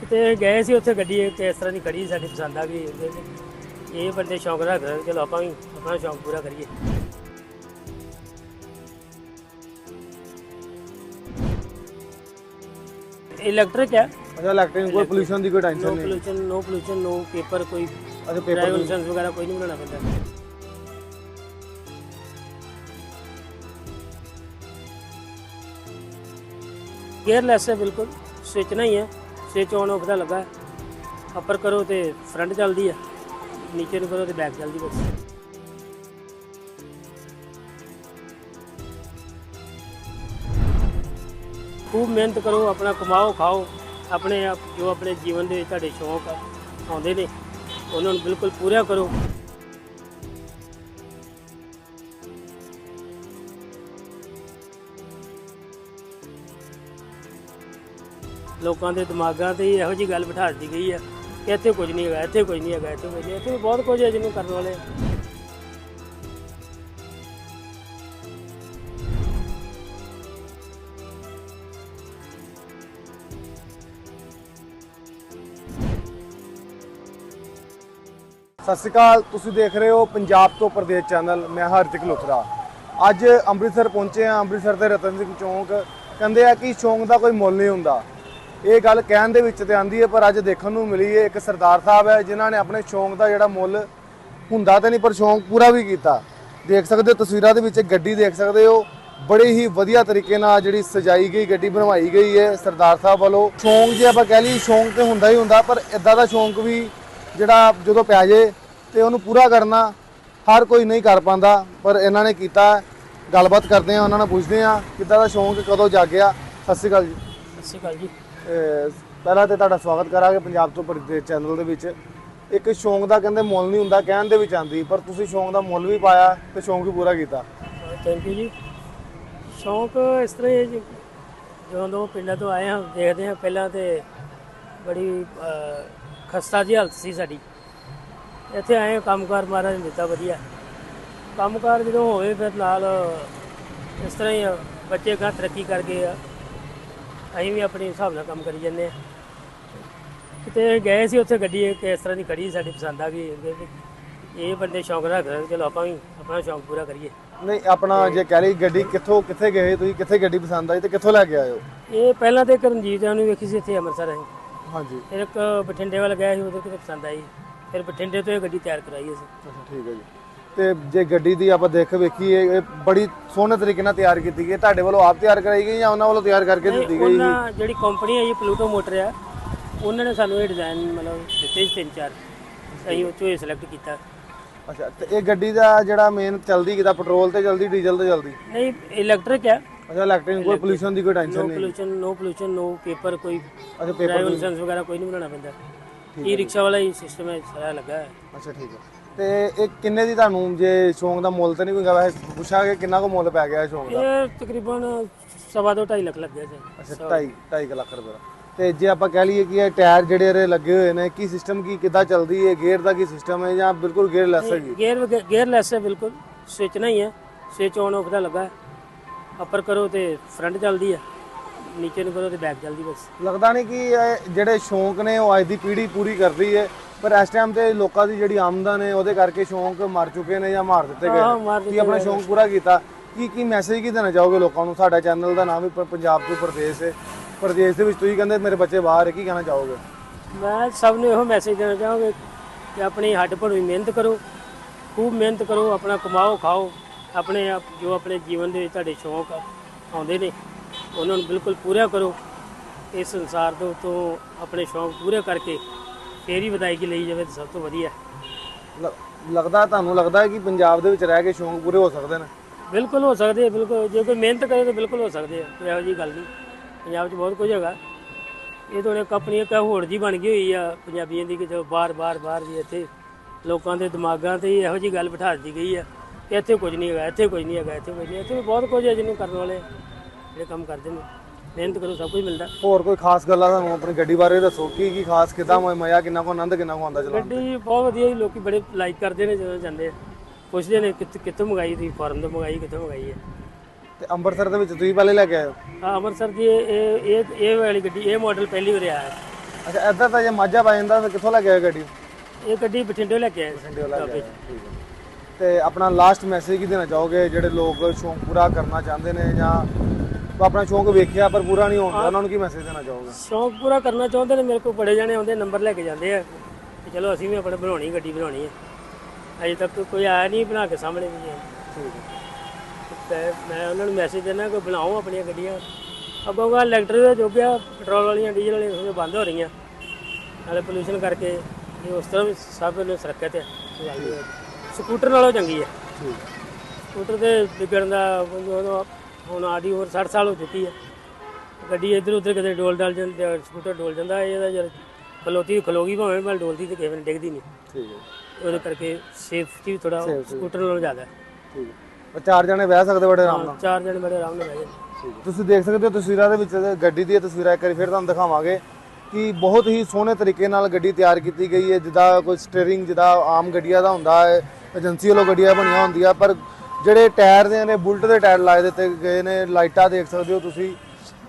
ਕਿਤੇ ਗਏ ਸੀ ਉੱਥੇ ਗੱਡੀ ਇੱਕ ਇਸ ਤਰ੍ਹਾਂ ਦੀ ਖੜੀ ਸਾਡੀ ਪਸੰਦ ਆ ਗਈ। ਇਹ ਬੰਦੇ ਸ਼ੌਂਕ ਰੱਖਦੇ ਨੇ, ਚਲੋ ਆਪਾਂ ਵੀ ਆਪਣਾ ਸ਼ੌਂਕ ਪੂਰਾ ਕਰੀਏ। ਇਲੈਕਟ੍ਰਿਕ ਹੈ। ਅੱਛਾ ਇਲੈਕਟ੍ਰਿਕ ਕੋਈ ਪੋਲੂਸ਼ਨ ਦੀ ਕੋਈ ਨੋ ਟੈਨਸ਼ਨ ਨਹੀਂ। Pollution no pollution no paper ਕੋਈ ਅੱਛਾ ਪੇਪਰ ਡਰਾਈਵਰ ਲਾਇਸੈਂਸ ਵਗੈਰਾ ਕੋਈ ਨਹੀਂ ਬਣਾਉਣਾ ਪੈਂਦਾ। ਗੇਅਰਲੈਸ ਹੈ ਬਿਲਕੁਲ। ਸਵਿਚ ਨਹੀਂ ਹੈ। ਸਵਿਚ ਆਨ ਆਫ ਦਾ ਲੱਗਾ। ਹੈ ਅਪਰ ਕਰੋ ਤੇ ਫਰੰਟ ਚੱਲਦੀ ਹੈ ਨੀਚੇ ਨੂੰ ਕਰੋ ਤੇ ਬੈਕ ਚੱਲਦੀ ਬਸ। ਖੂਬ ਮਿਹਨਤ ਕਰੋ, ਆਪਣਾ ਕਮਾਓ, ਖਾਓ। ਆਪਣੇ ਆਪ, ਜੋ ਆਪਣੇ ਜੀਵਨ ਦੇ ਤੁਹਾਡੇ ਸ਼ੌਂਕ ਆਉਂਦੇ ਨੇ, ਉਹਨਾਂ ਨੂੰ ਬਿਲਕੁਲ ਪੂਰਾ ਕਰੋ। ਲੋਕਾਂ ਦੇ ਦਿਮਾਗਾਂ ਤੇ ਇਹੋ ਜੀ ਗੱਲ ਬਿਠਾ ਦਿੱਤੀ ਗਈ ਹੈ ਕਿ ਇੱਥੇ ਕੁਝ ਨਹੀਂ ਹੈਗਾ, ਇੱਥੇ ਕੁਝ ਨਹੀਂ ਹੈਗਾ, ਇੱਥੇ ਕੁਝ ਨਹੀਂ, ਇੱਥੇ ਵੀ ਬਹੁਤ ਕੁਝ ਹੈ ਜਿਹਨੂੰ ਕਰਨ ਵਾਲੇ। ਸਤਿ ਸ਼੍ਰੀ ਅਕਾਲ, ਤੁਸੀਂ ਦੇਖ ਰਹੇ ਹੋ ਪੰਜਾਬ ਤੋਂ ਪ੍ਰਦੇਸ਼ ਚੈਨਲ, ਮੈਂ ਹਰਤਿਕ ਲੁਥਰਾ। ਅੱਜ ਅੰਮ੍ਰਿਤਸਰ ਪਹੁੰਚੇ ਆ ਅੰਮ੍ਰਿਤਸਰ ਦੇ ਰਤਨ ਸਿੰਘ ਚੌਂਕ। ਕਹਿੰਦੇ ਆ ਕਿ ਸ਼ੌਂਕ ਦਾ ਕੋਈ ਮੁੱਲ ਨਹੀਂ ਹੁੰਦਾ। ਇਹ ਗੱਲ ਕਹਿਣ ਦੇ ਵਿੱਚ ਤੇ ਆਂਦੀ ਹੈ, ਪਰ ਅੱਜ ਦੇਖਣ ਨੂੰ ਮਿਲੀ ਹੈ ਇੱਕ ਸਰਦਾਰ ਸਾਹਿਬ ਹੈ, ਜਿਨ੍ਹਾਂ ਨੇ ਆਪਣੇ ਸ਼ੌਂਕ ਦਾ ਜਿਹੜਾ ਮੁੱਲ ਹੁੰਦਾ ਤਾਂ ਨਹੀਂ, ਪਰ ਸ਼ੌਂਕ ਪੂਰਾ ਵੀ ਕੀਤਾ। ਦੇਖ ਸਕਦੇ ਹੋ, ਤਸਵੀਰਾਂ ਦੇ ਵਿੱਚ ਇੱਕ ਗੱਡੀ ਦੇਖ ਸਕਦੇ ਹੋ। ਬੜੇ ਹੀ ਵਧੀਆ ਤਰੀਕੇ ਨਾਲ ਜਿਹੜੀ ਸਜਾਈ ਗਈ ਗੱਡੀ, ਬਣਵਾਈ ਗਈ ਹੈ ਸਰਦਾਰ ਸਾਹਿਬ ਵੱਲੋਂ। ਸ਼ੌਂਕ ਜੇ ਆਪਾਂ ਕਹਿ ਲਈ ਸ਼ੌਂਕ ਤੇ ਹੁੰਦਾ ਹੀ ਹੁੰਦਾ, ਪਰ ਇਦਾਂ ਦਾ ਸ਼ੌਂਕ ਵੀ ਜਿਹੜਾ ਜਦੋਂ ਪੈ ਜੇ ਤੇ ਉਹਨੂੰ ਪੂਰਾ ਕਰਨਾ ਹਰ ਕੋਈ ਨਹੀਂ ਕਰ ਪਾਉਂਦਾ ਪਰ ਇਹਨਾਂ ਨੇ ਕੀਤਾ, ਗੱਲਬਾਤ ਕਰਦੇ ਆ ਉਹਨਾਂ ਨਾਲ ਪੁੱਛਦੇ ਆ ਕਿੱਦਾਂ ਦਾ ਸ਼ੌਂਕ, ਕਦੋਂ ਜਾਗਿਆ। ਸਤਿ ਸ਼੍ਰੀ ਅਕਾਲ ਜੀ। ਸਤਿ ਸ਼੍ਰੀ ਅਕਾਲ ਜੀ। ਪਹਿਲਾਂ ਤੇ ਤੁਹਾਡਾ ਸਵਾਗਤ ਕਰਾਂਗੇ ਪੰਜਾਬ ਤੋਂ ਪ੍ਰਦੇਸ਼ ਚੈਨਲ ਦੇ ਵਿੱਚ। ਇੱਕ ਸ਼ੌਂਕ ਦਾ ਕਹਿੰਦੇ ਮੁੱਲ ਨਹੀਂ ਹੁੰਦਾ ਕਹਿਣ ਦੇ ਵਿੱਚ ਆਂਦੀ ਪਰ ਤੁਸੀਂ ਸ਼ੌਂਕ ਦਾ ਮੁੱਲ ਵੀ ਪਾਇਆ ਤੇ ਸ਼ੌਂਕ ਵੀ ਪੂਰਾ ਕੀਤਾ। ਥੈਂਕ ਯੂ ਜੀ। ਸ਼ੌਂਕ ਇਸ ਤਰ੍ਹਾਂ ਹੀ ਹੈ ਜੀ। ਜਦੋਂ ਪਿੰਡਾਂ ਤੋਂ ਆਏ ਹਾਂ ਦੇਖਦੇ ਹਾਂ ਪਹਿਲਾਂ ਤੇ ਬੜੀ ਖਸਤਾ ਜਿਹੀ ਹਾਲਤ ਸੀ ਸਾਡੀ। ਇੱਥੇ ਆਏ ਹਾਂ, ਕੰਮਕਾਰ ਮਹਾਰਾਜ ਨੇ ਦਿੱਤਾ ਵਧੀਆ। ਕੰਮਕਾਰ ਜਦੋਂ ਹੋਵੇ ਫਿਰ ਨਾਲ ਇਸ ਤਰ੍ਹਾਂ ਹੀ ਬੱਚੇ ਗਾਂ ਤਰੱਕੀ ਕਰ ਗਏ ਆ। ਅਸੀਂ ਵੀ ਆਪਣੇ ਹਿਸਾਬ ਨਾਲ ਕੰਮ ਕਰੀ ਜਾਂਦੇ ਆ ਕਿਤੇ ਗਏ ਸੀ ਉੱਥੇ ਗੱਡੀ ਇੱਕ ਇਸ ਤਰ੍ਹਾਂ ਦੀ ਖੜੀ ਸਾਡੀ ਪਸੰਦ ਆ ਗਈ। ਇਹ ਬੰਦੇ ਸ਼ੌਂਕ ਰੱਖਦੇ ਚਲੋ ਆਪਾਂ ਵੀ ਆਪਣਾ ਸ਼ੌਂਕ ਪੂਰਾ ਕਰੀਏ। ਨਹੀਂ ਆਪਣਾ ਜੇ ਕਹਿ ਲਈ ਗੱਡੀ ਕਿੱਥੋਂ ਕਿੱਥੇ ਗਏ ਤੁਸੀਂ ਕਿੱਥੇ ਗੱਡੀ ਪਸੰਦ ਆਈ ਤੇ ਕਿੱਥੋਂ ਲੈ ਕੇ ਆਏ ਹੋ? ਇਹ ਪਹਿਲਾਂ ਤੇ ਕਰਨਜੀਤ ਨੂੰ ਵੇਖੀ ਸੀ ਇੱਥੇ ਅੰਮ੍ਰਿਤਸਰ ਅਸੀਂ। ਹਾਂਜੀ। ਫਿਰ ਇੱਕ ਬਠਿੰਡੇ ਵੱਲ ਗਿਆ ਸੀ ਉਹਦੇ ਕਿਤੇ ਪਸੰਦ ਆਈ। ਫਿਰ ਬਠਿੰਡੇ ਤੋਂ ਇਹ ਗੱਡੀ ਤਿਆਰ ਕਰਾਈ ਅਸੀਂ। ਅੱਛਾ ਠੀਕ ਹੈ ਜੀ। ਤੇ ਜੇ ਗੱਡੀ ਦੀ ਆਪਾਂ ਦੇਖ ਵੇਖੀਏ ਇਹ ਬੜੀ ਸੋਹਣੇ ਤਰੀਕੇ ਨਾਲ ਤਿਆਰ ਕੀਤੀ ਗਈ ਹੈ। ਤੁਹਾਡੇ ਵੱਲੋਂ ਆਪ ਤਿਆਰ ਕਰਾਈ ਗਈ ਜਾਂ ਉਹਨਾਂ ਵੱਲੋਂ ਤਿਆਰ ਕਰਕੇ ਦਿੱਤੀ ਗਈ? ਉਹਨਾਂ ਜਿਹੜੀ ਕੰਪਨੀ ਹੈ ਜੀ ਪਲੂਟੋ ਮੋਟਰ ਆ ਉਹਨਾਂ ਨੇ ਸਾਨੂੰ ਇਹ ਡਿਜ਼ਾਈਨ ਮਤਲਬ ਦਿੱਤੇ ਸੀ ਤਿੰਨ ਚਾਰ। ਅਸੀਂ ਉਹ ਚੋਂ ਇਹ ਸਿਲੈਕਟ ਕੀਤਾ। ਅੱਛਾ ਤੇ ਇਹ ਗੱਡੀ ਦਾ ਜਿਹੜਾ ਮੇਨ ਚਲਦੀ ਕਿਦਾ? ਪੈਟਰੋਲ ਤੇ ਚਲਦੀ ਡੀਜ਼ਲ ਤੇ ਚਲਦੀ? ਨਹੀਂ ਇਲੈਕਟ੍ਰਿਕ ਹੈ। ਅੱਛਾ ਇਲੈਕਟ੍ਰਿਕ ਕੋਈ ਪੋਲੂਸ਼ਨ ਦੀ ਕੋਈ ਟੈਨਸ਼ਨ ਨੋ ਨਹੀਂ। Pollution no pollution no paper ਕੋਈ ਅੱਛਾ ਲਾਇਸੈਂਸ ਵਗੈਰਾ ਕੋਈ ਨਹੀਂ ਬਣਾਉਣਾ ਪੈਂਦਾ। ਈ ਰਿਕਸ਼ਾ ਵਾਲਾ ਹੀ ਸਿਸਟਮ ਹੈ ਸਾਰਾ ਲੱਗਾ ਹੈ ਅੱਛਾ ਠੀਕ ਹੈ। ਤੇ ਇਹ ਕਿੰਨੇ ਦੀ ਤੁਹਾਨੂੰ ਜੇ ਸ਼ੌਂਕ ਦਾ ਮੁੱਲ ਤੇ ਨਹੀਂ ਕੋਈ ਗਾ ਵੈਸੇ ਪੁੱਛਾਂਗੇ ਕਿੰਨਾ ਕੁ ਮੁੱਲ ਪੈ ਗਿਆ ਇਹ ਸ਼ੌਂਕ ਦਾ? ਇਹ ਤਕਰੀਬਨ ਸਵਾ ਦੋ ਢਾਈ ਲੱਖ ਲੱਗਿਆ ਸੀ ਅੱਛਾ 2.5 2.5 ਲੱਖ ਰੁਪਏ ਦਾ। ਤੇ ਜੇ ਆਪਾਂ ਕਹਿ ਲਈਏ ਕਿ ਇਹ ਟਾਇਰ ਜਿਹੜੇ ਇਹਦੇ ਲੱਗੇ ਹੋਏ ਨੇ ਕੀ ਸਿਸਟਮ ਕੀ ਕਿੱਦਾਂ ਚੱਲਦੀ ਹੈ ਗੇਅਰ ਦਾ ਕੀ ਸਿਸਟਮ ਹੈ ਜਾਂ ਬਿਲਕੁਲ ਗੇਅਰ ਲੈਸ ਹੈਗੀ ਗੇਅਰ ਗੇਅਰ ਲੈਸ ਹੈ ਬਿਲਕੁਲ। ਸਵਿਚ ਨਹੀਂ ਹੈ। ਸਵਿਚ ਆਨ ਆਫ ਦਾ ਲੱਗਾ ਹੈ। ਅਪਰ ਕਰੋ ਤੇ ਫਰੰਟ ਚੱਲਦੀ ਹੈ। ਨੀਚੇ ਨੂੰ ਕਰੋ ਤੇ ਬੈਕ ਚੱਲਦੀ ਬਸ। ਲੱਗਦਾ ਨਹੀਂ ਕਿ ਇਹ ਜਿਹੜੇ ਸ਼ੌਂਕ ਨੇ ਉਹ ਅੱਜ ਦੀ ਪੀੜ੍ਹੀ ਪੂਰੀ ਕਰ ਰਹੀ ਹੈ। ਪਰ ਇਸ ਟਾਈਮ ਤੇ ਲੋਕਾਂ ਦੀ ਜਿਹੜੀ ਆਮਦਨ ਹੈ ਉਹਦੇ ਕਰਕੇ ਸ਼ੌਂਕ ਮਰ ਚੁੱਕੇ ਨੇ ਜਾਂ ਮਾਰ ਦਿੱਤੇ ਗਏ ਹਾਂ, ਨੇ। ਮਾਰ ਕੀ ਦਿੱਤੇ ਆਪਣਾ ਸ਼ੌਂਕ ਪੂਰਾ ਕੀਤਾ? ਕੀ ਕੀ ਮੈਸੇਜ ਕੀ ਦੇਣਾ ਚਾਹੋਗੇ ਲੋਕਾਂ ਨੂੰ? ਸਾਡਾ ਚੈਨਲ ਦਾ ਨਾਮ ਵੀ ਪ- ਪੰਜਾਬ ਤੋਂ ਪ੍ਰਦੇਸ਼ ਹੈ। ਪ੍ਰਦੇਸ਼ ਦੇ ਵਿੱਚ ਤੁਸੀਂ ਕਹਿੰਦੇ ਮੇਰੇ ਬੱਚੇ ਬਾਹਰ ਹੈ ਕੀ ਕਹਿਣਾ ਚਾਹੋਗੇ? ਮੈਂ ਸਭ ਨੂੰ ਇਹੋ ਮੈਸੇਜ ਦੇਣਾ ਚਾਹਾਂਗਾ ਕਿ ਆਪਣੀ ਹੱਡ ਭੜਵੀਂ ਮਿਹਨਤ ਕਰੋ ਖੂਬ ਮਿਹਨਤ ਕਰੋ ਆਪਣਾ ਕਮਾਓ ਖਾਓ। ਆਪਣੇ ਆਪ ਜੋ ਆਪਣੇ ਜੀਵਨ ਦੇ ਵਿੱਚ ਤੁਹਾਡੇ ਸ਼ੌਂਕ ਆਉਂਦੇ ਨੇ ਉਹਨਾਂ ਨੂੰ ਬਿਲਕੁਲ ਪੂਰਾ ਕਰੋ। ਇਸ ਸੰਸਾਰ ਦੇ ਉੱਤੋਂ ਆਪਣੇ ਸ਼ੌਂਕ ਪੂਰੇ ਕਰਕੇ ਹੀ ਵਿਦਾਇਗੀ ਲਈ ਜਾਵੇ ਤਾਂ ਸਭ ਤੋਂ ਵਧੀਆ। ਲ- ਲੱਗਦਾ ਤੁਹਾਨੂੰ ਲੱਗਦਾ ਹੈ ਕਿ ਪੰਜਾਬ ਦੇ ਵਿੱਚ ਰਹਿ ਕੇ ਸ਼ੌਂਕ ਪੂਰੇ ਹੋ ਸਕਦੇ ਨੇ? ਬਿਲਕੁਲ ਹੋ ਸਕਦੇ ਆ ਬਿਲਕੁਲ। ਜੇ ਕੋਈ ਮਿਹਨਤ ਕਰੇ ਤਾਂ ਬਿਲਕੁਲ ਹੋ ਸਕਦੇ ਆ ਕੋਈ ਇਹੋ ਜੀ ਗੱਲ ਨਹੀਂ। ਪੰਜਾਬ 'ਚ ਬਹੁਤ ਕੁਝ ਹੈਗਾ। ਇਹ ਤਾਂ ਇੱਕ ਆਪਣੀ ਇੱਕ ਹੋੜ ਜੀ ਬਣ ਗਈ ਹੋਈ ਆ ਪੰਜਾਬੀਆਂ ਦੀ ਕਿ ਜੋ ਬਾਰ ਬਾਰ ਬਾਹਰ ਦੀ ਇੱਥੇ ਲੋਕਾਂ ਦੇ ਦਿਮਾਗਾਂ ਤੇ ਇਹੋ ਜੀ ਗੱਲ ਬਿਠਾ ਦਿੱਤੀ ਗਈ ਆ ਕਿ ਇੱਥੇ ਕੁਝ ਨਹੀਂ ਹੈਗਾ ਇੱਥੇ ਕੁਝ ਨਹੀਂ ਹੈਗਾ ਇੱਥੇ ਕੁਝ ਨਹੀਂ। ਇੱਥੇ ਵੀ ਬਹੁਤ ਕੁਝ ਹੈ ਜਿਹਨੂੰ ਕਰਨ ਵਾਲੇ ਜਿਹੜੇ ਕੰਮ ਕਰਦੇ ਨੇ। ਮਿਹਨਤ ਕਰੋ ਸਭ ਕੁਝ ਮਿਲਦਾ। ਹੋਰ ਕੋਈ ਖਾਸ ਗੱਲਾਂ ਤੁਹਾਨੂੰ ਆਪਣੀ ਗੱਡੀ ਬਾਰੇ ਦੱਸੋ? ਕੀ ਕੀ ਖਾਸ ਕਿਦਾਂ ਮਜ਼ਾ ਕਿੰਨਾ ਕੋ ਆਨੰਦ ਕਿੰਨਾ ਕੋ ਆਉਂਦਾ ਚਲਾਉਣ ਦਾ? ਗੱਡੀ ਬਹੁਤ ਵਧੀਆ ਜੀ ਲੋਕੀ ਬੜੇ ਲਾਈਕ ਕਰਦੇ ਨੇ ਜਦੋਂ ਜਾਂਦੇ ਆ। ਪੁੱਛਦੇ ਨੇ ਕਿੱਥੋਂ ਕਿੱਥੋਂ ਮੰਗਾਈ ਤੁਸੀਂ ਫੋਰਨ ਤੋਂ ਮੰਗਾਈ ਕਿੱਥੋਂ ਮੰਗਾਈ ਹੈ ਤੇ ਅੰਮ੍ਰਿਤਸਰ ਦੇ ਵਿੱਚ ਤੁਸੀਂ ਪਹਿਲੇ ਲੈ ਕੇ ਆਏ ਹੋ? ਹਾਂ ਅੰਮ੍ਰਿਤਸਰ ਦੀ ਇਹ ਇਹ ਇਹ ਇਹ ਵਾਲੀ ਗੱਡੀ ਇਹ ਮਾਡਲ ਪਹਿਲੀ ਵਾਰ ਆਇਆ। ਹੈ ਅੱਛਾ ਇੱਧਰ ਤਾਂ ਜੇ ਮਾਝਾ ਪੈ ਜਾਂਦਾ ਫਿਰ ਕਿੱਥੋਂ ਲੈ ਕੇ ਆਏ ਗੱਡੀ? ਇਹ ਗੱਡੀ ਬਠਿੰਡੇ ਲੈ ਕੇ ਆਏ ਸੀ। ਬਠਿੰਡੇ ਲੈ ਕੇ ਢਾਬੇ ਆਏ 'ਚ। ਠੀਕ ਹੈ। ਤੇ ਆਪਣਾ ਲਾਸਟ ਮੈਸੇਜ ਕੀ ਦੇਣਾ ਚਾਹੋਗੇ? ਜਿਹੜੇ ਲੋਕ ਸ਼ੌਂਕ ਪੂਰਾ ਕਰਨਾ ਚਾਹੁੰਦੇ ਨੇ ਜਾਂ ਆਪਣਾ ਸ਼ੌਂਕ ਵੇਖਿਆ ਪਰ ਪੂਰਾ ਨਹੀਂ ਹੁੰਦਾ ਉਹਨਾਂ ਨੂੰ ਕੀ ਮੈਸੇਜ ਦੇਣਾ ਚਾਹੋਗੇ? ਸ਼ੌਂਕ ਪੂਰਾ ਕਰਨਾ ਚਾਹੁੰਦੇ ਨੇ ਮੇਰੇ ਕੋਲ ਬੜੇ ਜਾਣੇ ਆਉਂਦੇ ਨੰਬਰ ਲੈ ਕੇ ਜਾਂਦੇ ਆ। ਕਿ ਚਲੋ ਅਸੀਂ ਵੀ ਆਪਣੇ ਬਣਾਉਣੀ ਗੱਡੀ ਬਣਾਉਣੀ ਹੈ ਅਜੇ ਤੱਕ ਕੋਈ ਆਇਆ ਨਹੀਂ ਬਣਾ ਕੇ ਸਾਹਮਣੇ ਵੀ ਜੀ ਹੈ ਤੇ ਮੈਂ ਉਹਨਾਂ ਨੂੰ ਮੈਸੇਜ ਦਿੰਦਾ ਕਿ ਬਣਾਓ ਆਪਣੀਆਂ ਗੱਡੀਆਂ। ਅੱਗੋਂ ਗਾ ਇਲੈਕਟ੍ਰਿਕ ਦਾ ਜੋਗਿਆ ਪੈਟਰੋਲ ਵਾਲੀਆਂ ਡੀਜ਼ਲ ਵਾਲੀਆਂ ਬੰਦ ਹੋ ਰਹੀਆਂ। ਨਾਲੇ ਪੋਲੂਸ਼ਨ ਕਰਕੇ ਇਹ ਉਸ ਤਰ੍ਹਾਂ ਵੀ ਸਭ ਨੂੰ ਸੁਰੱਖਿਅਤ ਹੈ ਕੋਈ। ਸਕੂਟਰ ਨਾਲੋਂ ਚੰਗੀ ਹੈ ਸਕੂਟਰ ਦੇ ਵਿਗੜਨ ਦਾ ਹੁਣ ਆਦੀ ਹੋਰ 60 ਸਾਲ ਹੋ ਚੁੱਕੀ ਹੈ। ਗੱਡੀ ਇੱਧਰ ਉੱਧਰ ਕਿਤੇ ਡੋਲ ਡਾਲ ਜਾਂਦਾ ਸਕੂਟਰ ਡੋਲ ਜਾਂਦਾ ਇਹਦਾ ਯਾਰ ਖਲੋਤੀ ਖਲੋਗੀ ਭਾਵੇਂ ਮੈਂ ਡੋਲਦੀ ਤੇ ਕਿਸੇ ਵੇਲੇ ਡਿੱਗਦੀ ਨਹੀਂ। ਠੀਕ ਹੈ। ਉਹਦੇ ਕਰਕੇ ਸੇਫਟੀ ਥੋੜਾ ਸਕੂਟਰ ਨਾਲੋਂ ਜ਼ਿਆਦਾ ਹੈ। ਠੀਕ ਹੈ। ਉਹ ਚਾਰ ਜਣੇ ਬਹਿ ਸਕਦੇ ਬੜੇ ਆਰਾਮ ਨਾਲ। ਚਾਰ ਜਣੇ ਬੜੇ ਆਰਾਮ ਨਾਲ ਬਹਿ ਜਾਂਦੇ। ਤੁਸੀਂ ਦੇਖ ਸਕਦੇ ਹੋ ਤਸਵੀਰਾਂ ਦੇ ਵਿੱਚ ਗੱਡੀ ਦੀਆਂ ਤਸਵੀਰਾਂ ਇੱਕ ਵਾਰੀ ਫਿਰ ਤੁਹਾਨੂੰ ਦਿਖਾਵਾਂਗੇ ਕਿ ਬਹੁਤ ਹੀ ਸੋਹਣੇ ਤਰੀਕੇ ਨਾਲ ਗੱਡੀ ਤਿਆਰ ਕੀਤੀ ਗਈ ਹੈ। ਜਿੱਦਾਂ ਕੋਈ ਸਟੀਅਰਿੰਗ ਜਿੱਦਾਂ ਆਮ ਗੱਡੀਆਂ ਦਾ ਹੁੰਦਾ ਹੈ ਏਜੰਸੀ ਵੱਲੋਂ ਗੱਡੀਆਂ ਬਣੀਆਂ ਹੁੰਦੀਆਂ ਪਰ ਜਿਹੜੇ ਟਾਇਰ ਦੇ ਨੇ, ਬੁਲਟ ਦੇ ਟਾਇਰ ਲਾਏ ਦਿੱਤੇ ਗਏ ਨੇ, ਲਾਈਟਾਂ ਦੇਖ ਸਕਦੇ ਹੋ ਤੁਸੀਂ।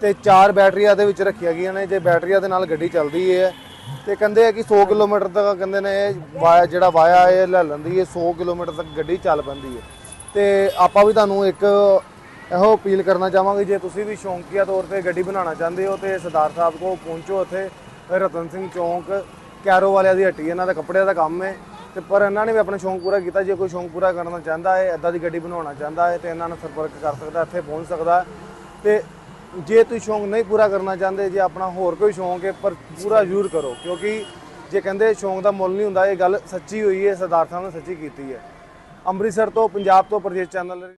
ਤੇ ਚਾਰ ਬੈਟਰੀਆਂ ਦੇ ਵਿੱਚ ਰੱਖੀਆਂ ਗਈਆਂ ਨੇ, ਜੇ ਬੈਟਰੀਆਂ ਦੇ ਨਾਲ ਗੱਡੀ ਚੱਲਦੀ ਹੈ। ਤੇ ਕਹਿੰਦੇ ਆ ਕਿ 100 ਕਿਲੋਮੀਟਰ ਤੱਕ ਕਹਿੰਦੇ ਨੇ, ਇਹ ਵਾਇਆ, ਜਿਹੜਾ ਵਾਇਆ ਇਹ ਲੈ ਲੈਂਦੀ ਹੈ 100 ਕਿਲੋਮੀਟਰ ਤੱਕ ਗੱਡੀ ਚੱਲ ਪੈਂਦੀ ਹੈ। ਤੇ ਆਪਾਂ ਵੀ ਤੁਹਾਨੂੰ ਇੱਕ ਇਹੋ ਅਪੀਲ ਕਰਨਾ ਚਾਹਾਂਗੇ, ਜੇ ਤੁਸੀਂ ਵੀ ਸ਼ੌਂਕੀਆ ਤੌਰ ਤੇ ਗੱਡੀ ਬਣਾਉਣਾ ਚਾਹੁੰਦੇ ਹੋ, ਤੇ ਸਰਦਾਰ ਸਾਹਿਬ ਕੋਲ ਪਹੁੰਚੋ ਉੱਥੇ ਰਤਨ ਸਿੰਘ ਚੌਂਕ, ਕੈਰੋ ਵਾਲਿਆਂ ਦੀ ਹੱਟੀ, ਇਹਨਾਂ ਦਾ ਕੱਪੜਿਆਂ ਦਾ ਕੰਮ ਹੈ। ਤੇ ਪਰ ਇਹਨਾਂ ਨੇ ਵੀ ਆਪਣਾ ਸ਼ੌਂਕ ਪੂਰਾ ਕੀਤਾ। ਜੇ ਕੋਈ ਸ਼ੌਂਕ ਪੂਰਾ ਕਰਨਾ ਚਾਹੁੰਦਾ ਹੈ ਐਦਾਂ ਦੀ ਗੱਡੀ ਬਣਾਉਣਾ ਚਾਹੁੰਦਾ ਹੈ ਤੇ ਇਹਨਾਂ ਨਾਲ ਸੰਪਰਕ ਕਰ ਸਕਦਾ ਇੱਥੇ ਪਹੁੰਚ ਸਕਦਾ ਹੈ। ਤੇ ਜੇ ਤੁਸੀਂ ਸ਼ੌਂਕ ਨਹੀਂ ਪੂਰਾ ਕਰਨਾ ਚਾਹੁੰਦੇ, ਜੇ ਆਪਣਾ ਹੋਰ ਕੋਈ ਸ਼ੌਂਕ ਹੈ, ਪਰ ਪੂਰਾ ਜ਼ਰੂਰ ਕਰੋ। ਕਿਉਂਕਿ ਜੇ ਕਹਿੰਦੇ ਸ਼ੌਂਕ ਦਾ ਮੁੱਲ ਨਹੀਂ ਹੁੰਦਾ, ਇਹ ਗੱਲ ਸੱਚੀ ਹੋਈ ਹੈ, ਸਰਦਾਰ ਸਾਹਿਬ ਨੇ ਸੱਚੀ ਕੀਤੀ ਹੈ। ਅੰਮ੍ਰਿਤਸਰ ਤੋਂ ਪੰਜਾਬ ਤੋਂ ਪ੍ਰਦੇਸ਼ ਚੈਨਲ